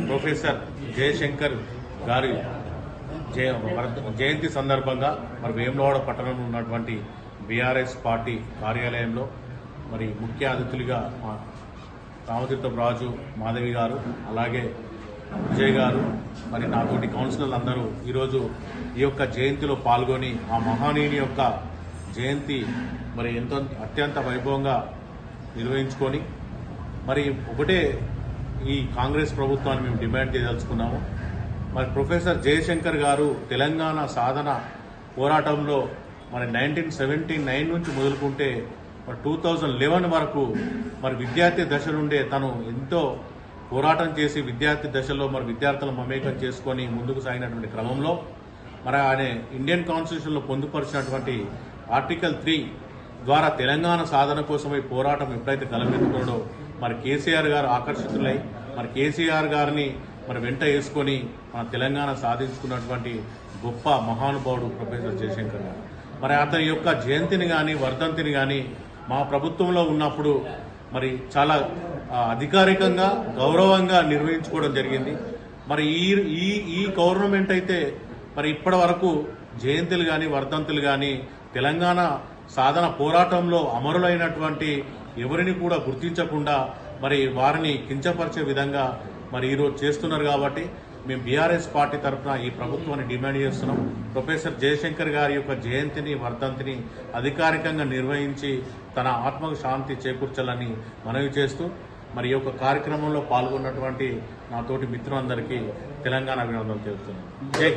Professor Jayashankar గారి జయ జయంతి సందర్భంగా మరి వేములవాడ పట్టణంలో ఉన్నటువంటి బీఆర్ఎస్ పార్టీ కార్యాలయంలో మరి ముఖ్య అతిథులుగా మా రామతీర్థం రాజు మాధవి గారు అలాగే విజయ్ గారు మరి నాతోటి కౌన్సిలర్లు అందరూ ఈరోజు ఈ యొక్క జయంతిలో పాల్గొని ఆ మహానీయుని యొక్క జయంతి మరి ఎంతో అత్యంత వైభవంగా నిర్వహించుకొని మరి ఒకటే ఈ కాంగ్రెస్ ప్రభుత్వాన్ని మేము డిమాండ్ చేయదలుచుకున్నాము. మరి ప్రొఫెసర్ జయశంకర్ గారు తెలంగాణ సాధన పోరాటంలో మరి నైన్టీన్ సెవెంటీ నైన్ నుంచి మొదలుకుంటే మరి టూ థౌజండ్ లెవెన్ వరకు మరి విద్యార్థి దశ నుండే తను ఎంతో పోరాటం చేసి విద్యార్థి దశలో మరి విద్యార్థులను మమేకం చేసుకొని ముందుకు సాగినటువంటి క్రమంలో మరి ఆయన ఇండియన్ కాన్స్టిట్యూషన్లో పొందుపరిచినటువంటి ఆర్టికల్ త్రీ ద్వారా తెలంగాణ సాధన కోసమై పోరాటం ఎప్పుడైతే గలమెత్తుకున్నాడో మరి కేసీఆర్ గారు ఆకర్షితులై మరి కేసీఆర్ గారిని మరి వెంట వేసుకొని మన తెలంగాణ సాధించుకున్నటువంటి గొప్ప మహానుభావుడు ప్రొఫెసర్ జయశంకర్ గారు. మరి అతని యొక్క జయంతిని కానీ వర్ధంతిని కానీ మా ప్రభుత్వంలో ఉన్నప్పుడు మరి చాలా అధికారికంగా గౌరవంగా నిర్వహించుకోవడం జరిగింది. మరి ఈ ఈ ఈ గవర్నమెంట్ అయితే మరి ఇప్పటి వరకు జయంతులు కానీ వర్ధంతులు కానీ తెలంగాణ సాధన పోరాటంలో అమరులైనటువంటి ఎవరిని కూడా గుర్తించకుండా మరి వారిని కించపరిచే విధంగా మరి ఈరోజు చేస్తున్నారు కాబట్టి మేము బీఆర్ఎస్ పార్టీ తరఫున ఈ ప్రభుత్వాన్ని డిమాండ్ చేస్తున్నాం. ప్రొఫెసర్ జయశంకర్ గారి యొక్క జయంతిని వర్ధంతిని అధికారికంగా నిర్వహించి తన ఆత్మకు శాంతి చేకూర్చాలని మనవి చేస్తూ మరి ఈ యొక్క కార్యక్రమంలో పాల్గొన్నటువంటి నా తోటి మిత్రులందరికీ తెలంగాణ అభినందనలు తెలుపుతున్నాను. జై